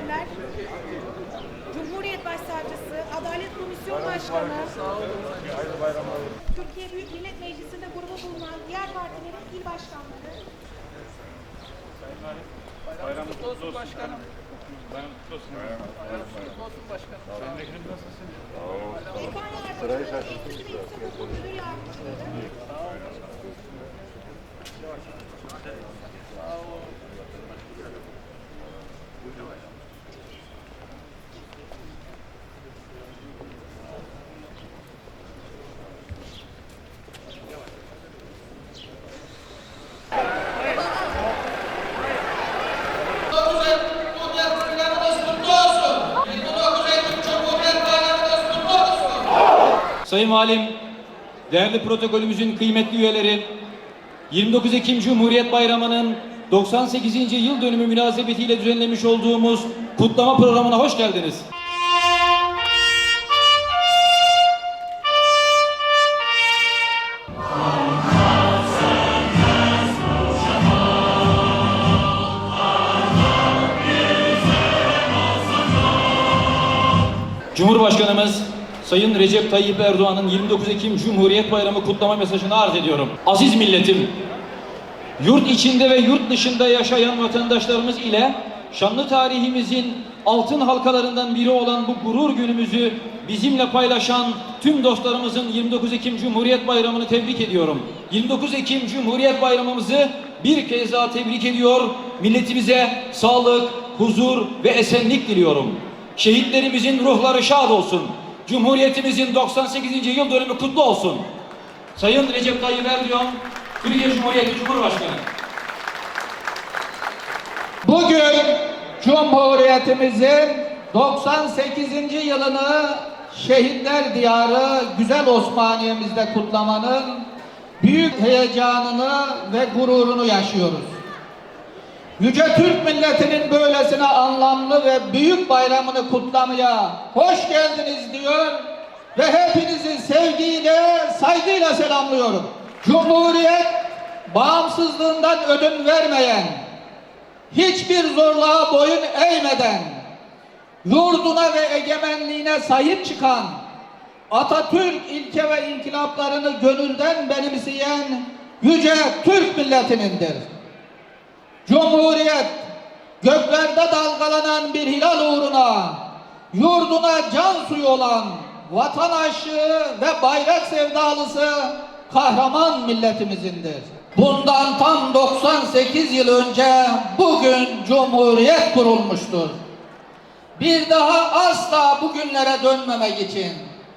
edenler, Cumhuriyet Başsavcısı, Adalet Komisyon Başkanı, Türkiye Büyük Millet Meclisi'nde grubu bulunan diğer partilerin il başkanları, Bayramınız kutlu olsun başkanım. Bayram kutlu olsun. Bayramınız kutlu olsun başkanım. Sayın Vekilim nasılsın? BK Yardımcıları, Eğitim ve Yüksek Okul Müdürü Yardımcıları, Sayın Valim, değerli protokolümüzün kıymetli üyeleri, 29 Ekim Cumhuriyet Bayramı'nın 98. yıl dönümü münasebetiyle düzenlemiş olduğumuz kutlama programına hoş geldiniz. Cumhurbaşkanımız Sayın Recep Tayyip Erdoğan'ın 29 Ekim Cumhuriyet Bayramı kutlama mesajını arz ediyorum. Aziz milletim, yurt içinde ve yurt dışında yaşayan vatandaşlarımız ile şanlı tarihimizin altın halkalarından biri olan bu gurur günümüzü bizimle paylaşan tüm dostlarımızın 29 Ekim Cumhuriyet Bayramı'nı tebrik ediyorum. 29 Ekim Cumhuriyet Bayramımızı bir kez daha tebrik ediyor. Milletimize sağlık, huzur ve esenlik diliyorum. Şehitlerimizin ruhları şad olsun. Cumhuriyetimizin 98. yıl dönümü kutlu olsun. Sayın Recep Tayyip Erdoğan, Türkiye Cumhuriyeti Cumhurbaşkanı. Bugün Cumhuriyetimizin 98. yılını Şehitler Diyarı Güzel Osmaniye'mizde kutlamanın büyük heyecanını ve gururunu yaşıyoruz. Yüce Türk milletinin böylesine anlamlı ve büyük bayramını kutlamaya hoş geldiniz diyor ve hepinizi sevgiyle, saygıyla selamlıyorum. Cumhuriyet bağımsızlığından ödün vermeyen, hiçbir zorluğa boyun eğmeden, yurduna ve egemenliğine sahip çıkan, Atatürk ilke ve inkılaplarını gönülden benimseyen yüce Türk milletinindir. Cumhuriyet göklerde dalgalanan bir hilal uğruna yurduna can suyu olan vatan aşığı ve bayrak sevdalısı kahraman milletimizindir. Bundan tam 98 yıl önce bugün Cumhuriyet kurulmuştur. Bir daha asla bugünlere dönmemek için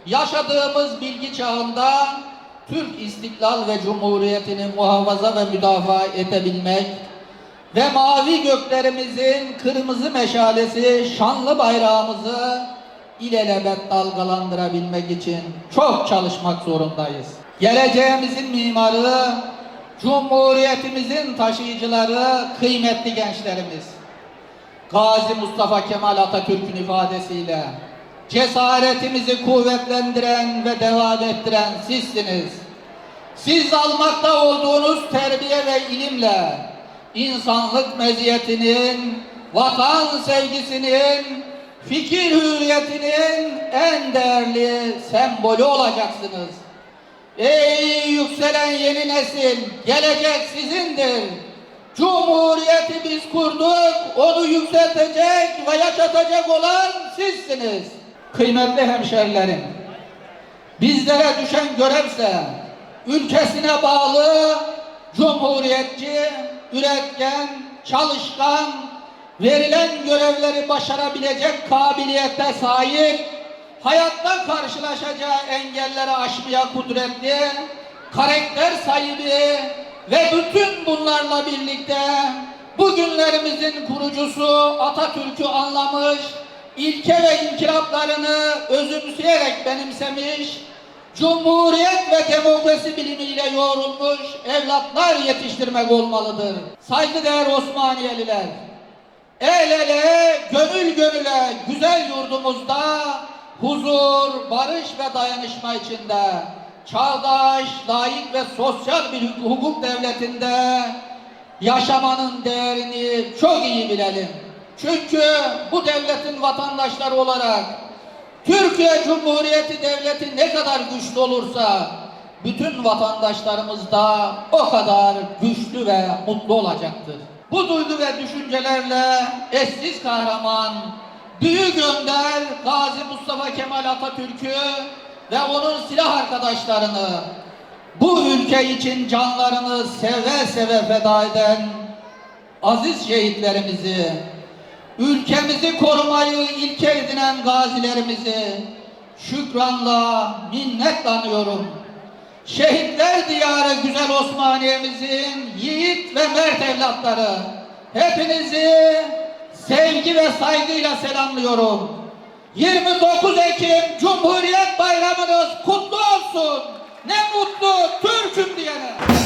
yaşadığımız bilgi çağında Türk istiklal ve cumhuriyetini muhafaza ve müdafaa edebilmek ve mavi göklerimizin kırmızı meşalesi şanlı bayrağımızı ilelebet dalgalandırabilmek için çok çalışmak zorundayız. Geleceğimizin mimarı, cumhuriyetimizin taşıyıcıları kıymetli gençlerimiz. Gazi Mustafa Kemal Atatürk'ün ifadesiyle cesaretimizi kuvvetlendiren ve devam ettiren sizsiniz. Siz almakta olduğunuz terbiye ve ilimle insanlık meziyetinin, vatan sevgisinin, fikir hürriyetinin en değerli sembolü olacaksınız. Ey yükselen yeni nesil, gelecek sizindir. Cumhuriyeti biz kurduk, onu yükseltecek ve yaşatacak olan sizsiniz. Kıymetli hemşerilerim, bizlere düşen görevse ülkesine bağlı, cumhuriyetçi, üretken, çalışkan, verilen görevleri başarabilecek kabiliyete sahip, hayatta karşılaşacağı engelleri aşmaya kudretli, karakter sahibi ve bütün bunlarla birlikte bugünlerimizin kurucusu Atatürk'ü anlamış, ilke ve inkılaplarını özümseyerek benimsemiş, Cumhuriyet ve demokrasi bilimiyle yoğrulmuş evlatlar yetiştirmek olmalıdır. Saygıdeğer Osmaniyeliler, el ele, gönül gönüle güzel yurdumuzda huzur, barış ve dayanışma içinde çağdaş, layık ve sosyal bir hukuk devletinde yaşamanın değerini çok iyi bilelim. Çünkü bu devletin vatandaşları olarak Türkiye Cumhuriyeti Devleti ne kadar güçlü olursa bütün vatandaşlarımız da o kadar güçlü ve mutlu olacaktır. Bu duygu ve düşüncelerle eşsiz kahraman, büyük önder Gazi Mustafa Kemal Atatürk'ü ve onun silah arkadaşlarını bu ülke için canlarını seve seve feda eden aziz şehitlerimizi, ülkemizi korumayı ilke edinen gazilerimizi şükranla, minnetle anıyorum. Şehitler diyarı güzel Osmaniye'mizin yiğit ve mert evlatları. Hepinizi sevgi ve saygıyla selamlıyorum. 29 Ekim Cumhuriyet Bayramınız kutlu olsun. Ne mutlu Türk'üm diyene.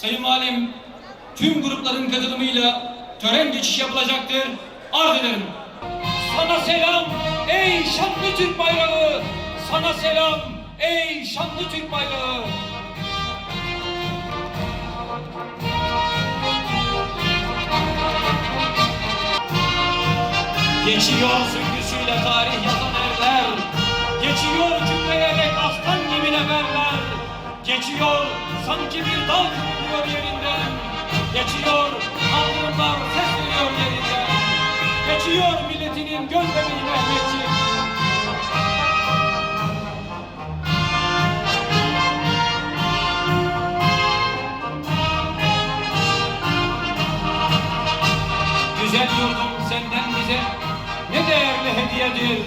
Sayın Valim, tüm grupların katılımıyla tören geçiş yapılacaktır. Arz ederim. Sana selam ey şanlı Türk bayrağı. Sana selam ey şanlı Türk bayrağı. Geçiyor süngüsüyle tarih yazan erler. Geçiyor cümleyerek aslan gibi neferler. Geçiyor sanki bir dal kırılıyor yerinden. Geçiyor kaldırımlar ses veriyor yerinden. Geçiyor milletinin göz bebeği Mehmetçik. Güzel yurdum senden bize ne değerli hediyedir.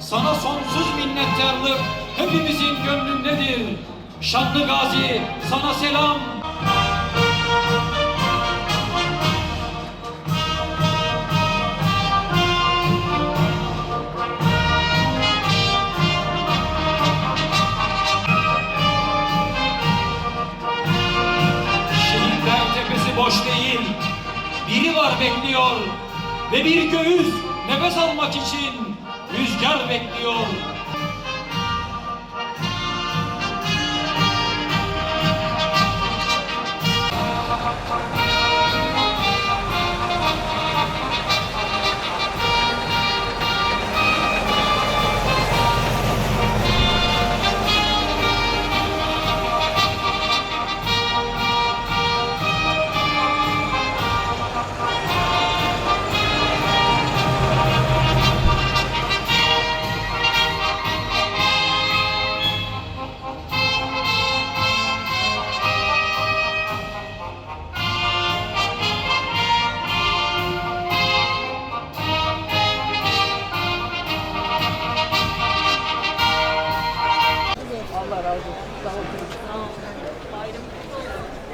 Sana sonsuz minnettarlık hepimizin gönlündedir. Şanlı gazi sana selam. Boş değil. Biri var bekliyor ve bir göğüs nefes almak için rüzgar bekliyor.